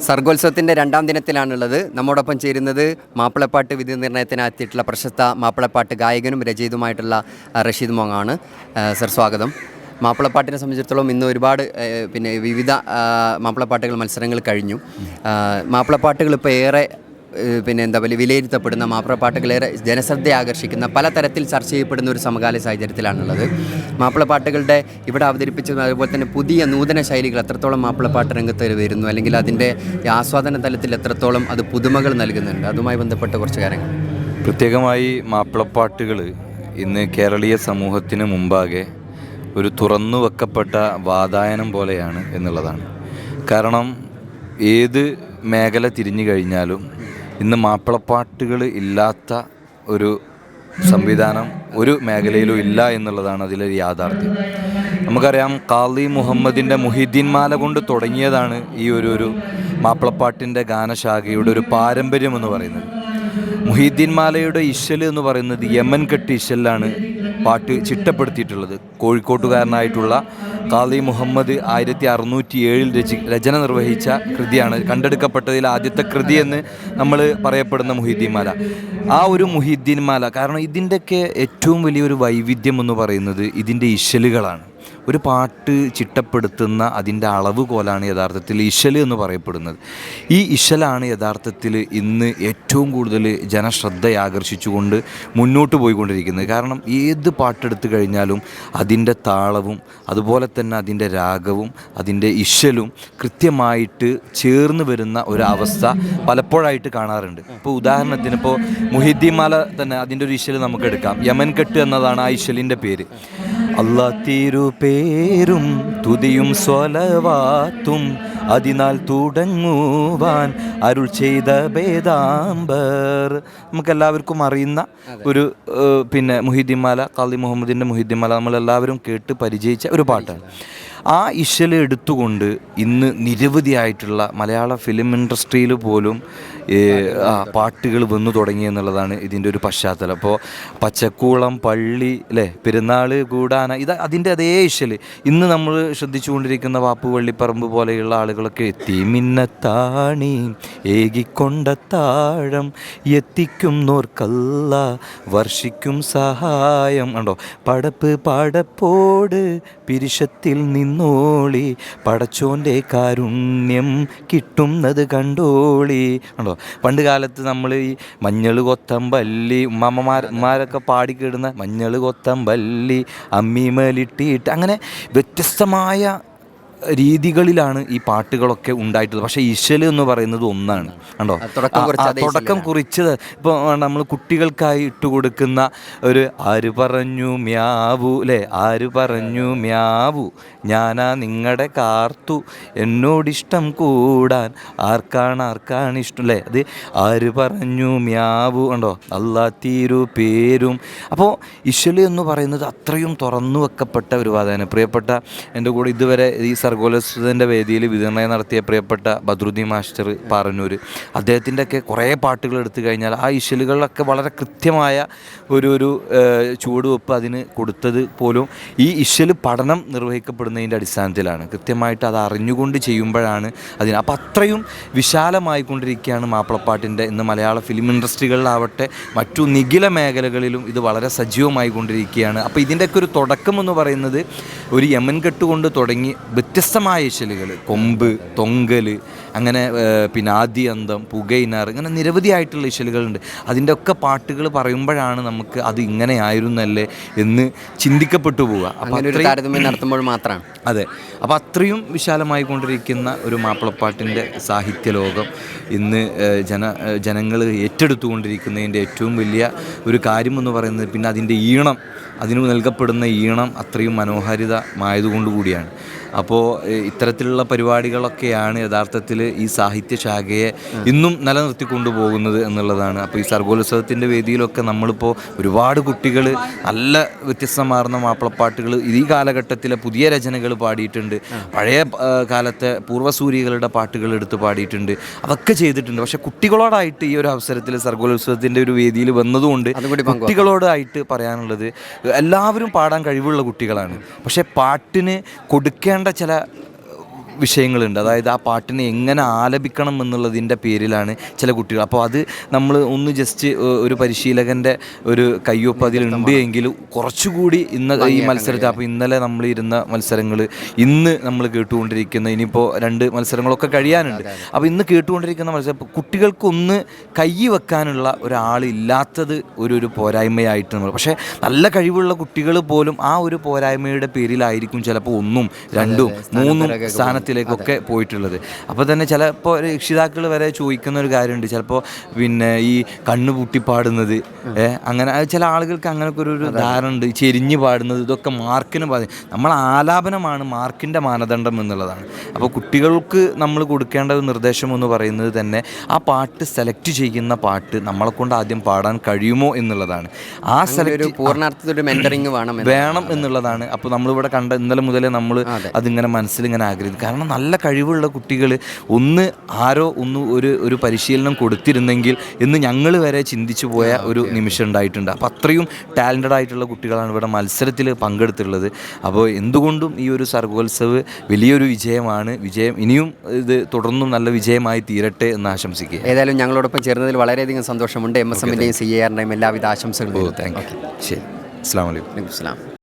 സർഗോത്സവത്തിന്റെ രണ്ടാം ദിനത്തിലാണുള്ളത്. നമ്മോടൊപ്പം ചേരുന്നത് മാപ്പിളപ്പാട്ട് വിധി നിർണയത്തിനെത്തിയിട്ടുള്ള പ്രശസ്ത മാപ്പിളപ്പാട്ട് ഗായകനും രചയിതുമായിട്ടുള്ള റഷീദ് മോങ്ങാണ് സർ സ്വാഗതം. മാപ്പിളപ്പാട്ടിനെ സംബന്ധിച്ചിടത്തോളം ഇന്ന് ഒരുപാട് പിന്നെ വിവിധ മാപ്പിളപ്പാട്ടുകൾ മത്സരങ്ങൾ കഴിഞ്ഞു. മാപ്പിളപ്പാട്ടുകൾ ഇപ്പോൾ ഏറെ പിന്നെ എന്താ പറയുക വിലയിരുത്തപ്പെടുന്ന മാപ്പിളപ്പാട്ടുകളേറെ ജനശ്രദ്ധ ആകർഷിക്കുന്ന പലതരത്തിൽ ചർച്ച ചെയ്യപ്പെടുന്ന ഒരു സമകാല സാഹചര്യത്തിലാണുള്ളത്. മാപ്പിളപ്പാട്ടുകളുടെ ഇവിടെ അവതരിപ്പിച്ചതും അതുപോലെ തന്നെ പുതിയ നൂതന ശൈലികൾ എത്രത്തോളം മാപ്പിളപ്പാട്ട് രംഗത്ത് വരുന്നു അല്ലെങ്കിൽ അതിന്റെ ആസ്വാദന തലത്തിൽ എത്രത്തോളം അത് പുതുമകൾ നൽകുന്നുണ്ട് അതുമായി ബന്ധപ്പെട്ട കുറച്ച് കാര്യങ്ങൾ. പ്രത്യേകമായി മാപ്പിളപ്പാട്ടുകൾ ഇന്ന് കേരളീയ സമൂഹത്തിന് മുമ്പാകെ ഒരു തുറന്നു വെക്കപ്പെട്ട വാതായനം പോലെയാണ് എന്നുള്ളതാണ്. കാരണം ഏത് മേഖല തിരിഞ്ഞു കഴിഞ്ഞാലും ഇന്ന് മാപ്പിളപ്പാട്ടുകൾ ഇല്ലാത്ത ഒരു സംവിധാനം ഒരു മേഖലയിലും ഇല്ല എന്നുള്ളതാണ് അതിലൊരു യാഥാർത്ഥ്യം. നമുക്കറിയാം കാളി മുഹമ്മദിന്റെ മുഹിദ്ദീൻ മാല കൊണ്ട് തുടങ്ങിയതാണ് ഈ ഒരു ഒരു മാപ്പിളപ്പാട്ടിന്റെ ഗാനശാഖയുടെ ഒരു പാരമ്പര്യം എന്ന് പറയുന്നത്. മുഹീദ്ദീൻ മാലയുടെ ഇശൽ എന്ന് പറയുന്നത് യമൻ കെട്ട് ഇശലിലാണ് പാട്ട് ചിട്ടപ്പെടുത്തിയിട്ടുള്ളത്. കോഴിക്കോട്ടുകാരനായിട്ടുള്ള കാളി മുഹമ്മദ് ആയിരത്തി അറുന്നൂറ്റി ഏഴിൽ രചി രചന നിർവഹിച്ച കൃതിയാണ്. കണ്ടെടുക്കപ്പെട്ടതിൽ ആദ്യത്തെ കൃതി എന്ന് നമ്മൾ പറയപ്പെടുന്ന മുഹിദ്ദീൻ മാല ആ ഒരു മുഹിദ്ദീൻ മാല കാരണം ഇതിന്റെയൊക്കെ ഏറ്റവും വലിയൊരു വൈവിധ്യം എന്ന് പറയുന്നത് ഇതിന്റെ ഇശലുകളാണ്. ഒരു പാട്ട് ചിട്ടപ്പെടുത്തുന്ന അതിന്റെ അളവ് കോലാണ് യഥാർത്ഥത്തിൽ ഇശൽ എന്ന് പറയപ്പെടുന്നത്. ഈ ഇശലാണ് യഥാർത്ഥത്തിൽ ഇന്ന് ഏറ്റവും കൂടുതൽ ജനശ്രദ്ധ ആകർഷിച്ചുകൊണ്ട് മുന്നോട്ട് പോയിക്കൊണ്ടിരിക്കുന്നത്. കാരണം ഏത് പാട്ടെടുത്തു കഴിഞ്ഞാലും അതിന്റെ താളവും അതുപോലെ തന്നെ അതിന്റെ രാഗവും അതിന്റെ ഇശലും കൃത്യമായിട്ട് ചേർന്ന് വരുന്ന ഒരു അവസ്ഥ പലപ്പോഴായിട്ട് കാണാറുണ്ട്. ഇപ്പോൾ ഉദാഹരണത്തിന് ഇപ്പോൾ മുഹിദ്ദീമാല തന്നെ അതിന്റെ ഒരു ഇശൽ നമുക്ക് എടുക്കാം. യമൻ കെട്ട് എന്നതാണ് ആ ഇശലിന്റെ പേര്. അല്ലാ തിരുപേരും തുതിയും സ്വലവാത്തും അതിനാൽ തുടങ്ങുവാൻ അരുൾ ചെയ്ത ഭേദാംബർ നമുക്കെല്ലാവർക്കും അറിയുന്ന ഒരു പിന്നെ മുഹിദ്ദിമാല കാളി മുഹമ്മദിന്റെ മുഹിദ്ദിമാല നമ്മളെല്ലാവരും കേട്ട് പരിചയിച്ച ഒരു പാട്ടാണ്. ആ ഇശല എടുത്തുകൊണ്ട് ഇന്ന് നിരവധിയായിട്ടുള്ള മലയാള ഫിലിം ഇൻഡസ്ട്രിയിൽ പോലും പാട്ടുകൾ വന്നു തുടങ്ങി എന്നുള്ളതാണ് ഇതിന്റെ ഒരു പശ്ചാത്തലം. അപ്പോൾ പച്ചക്കൂളം പള്ളി അല്ലേ പെരുന്നാൾ കൂടാന ഇത് അതിന്റെ അതേ ഇശൽ. ഇന്ന് നമ്മൾ ശ്രദ്ധിച്ചുകൊണ്ടിരിക്കുന്ന വാപ്പു വള്ളിപ്പറമ്പ് പോലെയുള്ള ആളുകളൊക്കെ എത്തി മിന്നത്താണി ഏകിക്കൊണ്ട താഴം എത്തിക്കും നോർക്കല്ല വർഷിക്കും സഹായം. ഉണ്ടോ പടപ്പ് പടപ്പോട് പിരിശത്തിൽ നിന്നോളി പടച്ചോന്റെ കാരുണ്യം കിട്ടുന്നത് കണ്ടോളി. ഉണ്ടോ പണ്ട് കാലത്ത് നമ്മൾ ഈ മഞ്ഞൾ കൊത്തമ്പല്ലി ഉമ്മമ്മമാർ ഉമ്മാരൊക്കെ പാടിക്കിടുന്ന മഞ്ഞൾ കൊത്തമ്പല്ലി അമ്മിമലിട്ടിട്ട് അങ്ങനെ വ്യത്യസ്തമായ രീതികളിലാണ് ഈ പാട്ടുകളൊക്കെ ഉണ്ടായിട്ടുള്ളത്. പക്ഷേ ഇശൽ എന്ന് പറയുന്നത് ഒന്നാണ്. കണ്ടോ? തുടക്കം കുറിച്ചത്. ഇപ്പോൾ നമ്മൾ കുട്ടികൾക്കായി ഇട്ട് കൊടുക്കുന്ന ഒരു ആര് പറഞ്ഞു മ്യാവു അല്ലേ ആര് പറഞ്ഞു മ്യാവു? ഞാനാ നിങ്ങളുടെ കാർത്തു. എന്നോടിഷ്ടം കൂടാൻ ആർക്കാണ് ആർക്കാണ് ഇഷ്ടം അല്ലേ അത് ആര് പറഞ്ഞു മ്യാവു? കണ്ടോ? അല്ലാ തീരു പേരും. അപ്പോൾ ഇശൽ എന്ന് പറയുന്നത് അത്രയും തുറന്നു വെക്കപ്പെട്ട ഒരു വാദന പ്രിയപ്പെട്ട എന്റെ കൂടെ ഇതുവരെ ഈ സർഗോലസ്വതന്റെ വേദിയിൽ വിതരണം നടത്തിയ പ്രിയപ്പെട്ട ബദ്രുദ്ദീൻ മാസ്റ്റർ പാറന്നൂർ അദ്ദേഹത്തിന്റെ ഒക്കെ കുറേ പാട്ടുകൾ എടുത്തു കഴിഞ്ഞാൽ ആ ഇശലുകളിലൊക്കെ വളരെ കൃത്യമായ ഒരു ഒരു ചുവടുവെപ്പ് അതിന് കൊടുത്തത് പോലും ഈ ഇശൽ പഠനം നിർവഹിക്കപ്പെടുന്നതിന്റെ അടിസ്ഥാനത്തിലാണ്. കൃത്യമായിട്ട് അത് അറിഞ്ഞുകൊണ്ട് ചെയ്യുമ്പോഴാണ് അതിന്. അപ്പോൾ അത്രയും വിശാലമായിക്കൊണ്ടിരിക്കുകയാണ് മാപ്പിളപ്പാട്ടിന്റെ ഇന്ന് മലയാള ഫിലിം ഇൻഡസ്ട്രികളിലാവട്ടെ മറ്റു നിഖില മേഖലകളിലും ഇത് വളരെ സജീവമായി കൊണ്ടിരിക്കുകയാണ് അപ്പോൾ ഇതിന്റെയൊക്കെ ഒരു തുടക്കം എന്ന് പറയുന്നത് ഒരു യമൻ കെട്ട് കൊണ്ട് തുടങ്ങി വ്യത്യസ്തമായ ഇശലുകൾ കൊമ്പ് തൊങ്കൽ അങ്ങനെ പിന്നെ ആദ്യന്തം പുകയിനാർ ഇങ്ങനെ നിരവധിയായിട്ടുള്ള ഇശലുകളുണ്ട് അതിന്റെ ഒക്കെ പാട്ടുകൾ പറയുമ്പോഴാണ് നമുക്ക് അത് ഇങ്ങനെ ആയിരുന്നല്ലേ എന്ന് ചിന്തിക്കപ്പെട്ടു പോവുക. അപ്പോൾ നടത്തുമ്പോൾ മാത്രമാണ്. അതെ. അപ്പോൾ അത്രയും വിശാലമായി കൊണ്ടിരിക്കുന്ന ഒരു മാപ്പിളപ്പാട്ടിന്റെ സാഹിത്യ ലോകം ഇന്ന് ജന ജനങ്ങൾ ഏറ്റെടുത്തുകൊണ്ടിരിക്കുന്നതിന്റെ ഏറ്റവും വലിയ ഒരു കാര്യമെന്ന് പറയുന്നത് പിന്നെ അതിന്റെ ഈണം അതിന് നൽകപ്പെടുന്ന ഈണം അത്രയും മനോഹാരിതമായതുകൊണ്ട് കൂടിയാണ്. അപ്പോൾ ഇത്തരത്തിലുള്ള പരിപാടികളൊക്കെയാണ് യഥാർത്ഥത്തിൽ ഈ സാഹിത്യശാഖയെ ഇന്നും നിലനിർത്തിക്കൊണ്ടുപോകുന്നത് എന്നുള്ളതാണ്. അപ്പോൾ ഈ സർഗോത്സവത്തിന്റെ വേദിയിലൊക്കെ നമ്മളിപ്പോൾ ഒരുപാട് കുട്ടികൾ നല്ല വ്യത്യസ്തമാർന്ന മാപ്പിളപ്പാട്ടുകൾ ഈ കാലഘട്ടത്തിലെ പുതിയ രചനകൾ പാടിയിട്ടുണ്ട്. പഴയ കാലത്തെ പൂർവസൂരികളുടെ പാട്ടുകൾ എടുത്ത് പാടിയിട്ടുണ്ട്. അതൊക്കെ ചെയ്തിട്ടുണ്ട്. പക്ഷെ കുട്ടികളോടായിട്ട് ഈ ഒരു അവസരത്തിൽ സർഗോത്സവത്തിന്റെ ഒരു വേദിയിൽ വന്നതുകൊണ്ട് കുട്ടികളോടായിട്ട് പറയാനുള്ളത് എല്ലാവരും പാടാൻ കഴിവുള്ള കുട്ടികളാണ്. പക്ഷേ പാട്ടിന് കൊടുക്കേണ്ട ചില വിഷയങ്ങളുണ്ട്. അതായത് ആ പാട്ടിനെ എങ്ങനെ ആലപിക്കണം എന്നുള്ളതിന്റെ പേരിലാണ് ചില കുട്ടികൾ. അപ്പോൾ അത് നമ്മൾ ഒന്ന് ജസ്റ്റ് ഒരു പരിശീലകന്റെ ഒരു കയ്യൊപ്പ് അതിലുണ്ട് എങ്കിൽ കുറച്ചുകൂടി ഇന്ന് ഈ മത്സരത്തിൽ അപ്പോൾ ഇന്നലെ നമ്മൾ ഇരുന്ന മത്സരങ്ങൾ ഇന്ന് നമ്മൾ കേട്ടുകൊണ്ടിരിക്കുന്ന ഇനിയിപ്പോൾ രണ്ട് മത്സരങ്ങളൊക്കെ കഴിയാനുണ്ട്. അപ്പോൾ ഇന്ന് കേട്ടുകൊണ്ടിരിക്കുന്ന മത്സരം കുട്ടികൾക്കൊന്ന് കൈ വെക്കാനുള്ള ഒരാളില്ലാത്തത് ഒരു ഒരു പോരായ്മയായിട്ട് നമ്മൾ പക്ഷേ നല്ല കഴിവുള്ള കുട്ടികൾ പോലും ആ ഒരു പോരായ്മയുടെ പേരിലായിരിക്കും ചിലപ്പോൾ ഒന്നും രണ്ടും മൂന്നും സ്ഥാനത്തിലേക്കൊക്കെ പോയിട്ടുള്ളത്. അപ്പോൾ തന്നെ ചിലപ്പോൾ രക്ഷിതാക്കൾ വരെ ചോദിക്കുന്ന ഒരു കാര്യമുണ്ട്. ചിലപ്പോൾ പിന്നെ ഈ കണ്ണ് പൂട്ടിപ്പാടുന്നത് അങ്ങനെ ചില ആളുകൾക്ക് അങ്ങനെയൊക്കെ ഒരു ഒരു ധാരണ ഉണ്ട്. ചെരിഞ്ഞ് പാടുന്നത് ഇതൊക്കെ മാർക്കിന് ബാധി നമ്മൾ ആലാപനമാണ് മാർക്കിന്റെ മാനദണ്ഡം എന്നുള്ളതാണ്. അപ്പോൾ കുട്ടികൾക്ക് നമ്മൾ കൊടുക്കേണ്ട ഒരു നിർദ്ദേശം എന്ന് പറയുന്നത് തന്നെ ആ പാട്ട് സെലക്ട് ചെയ്യുന്ന പാട്ട് നമ്മളെ കൊണ്ട് ആദ്യം പാടാൻ കഴിയുമോ എന്നുള്ളതാണ്. ആ സെലക്ട് പൂർണാർത്ഥത്തിൽ മെന്ററിങ് വേണം വേണം എന്നുള്ളതാണ്. അപ്പോൾ നമ്മളിവിടെ കണ്ട ഇന്നലെ മുതലേ നമ്മൾ അതിങ്ങനെ മനസ്സിലിങ്ങനെ ആഗ്രഹിക്കും. കാരണം നല്ല കഴിവുള്ള കുട്ടികൾ ഒന്ന് ആരോ ഒന്ന് ഒരു ഒരു പരിശീലനം കൊടുത്തിരുന്നെങ്കിൽ എന്ന് ഞങ്ങൾ വരെ ചിന്തിച്ചു പോയ ഒരു നിമിഷം ഉണ്ടായിട്ടുണ്ട്. അപ്പോൾ അത്രയും ടാലന്റഡ് ആയിട്ടുള്ള കുട്ടികളാണ് ഇവിടെ മത്സരത്തിൽ പങ്കെടുത്തിട്ടുള്ളത്. അപ്പോൾ എന്തുകൊണ്ടും ഈ ഒരു സർഗോത്സവ് വലിയൊരു വിജയമാണ്. വിജയം ഇനിയും ഇത് തുടർന്നും നല്ല വിജയമായി തീരട്ടെ എന്ന് ആശംസിക്കുക. ഏതായാലും ഞങ്ങളോടൊപ്പം ചേർന്നതിൽ വളരെയധികം സന്തോഷമുണ്ട്. എം എസ് എമ്മിന്റെയും സി എ ആറിന്റെയും എല്ലാവിധ ആശംസകളും ശരി. അസ്സാം വലൈക്കും അസ്ലാം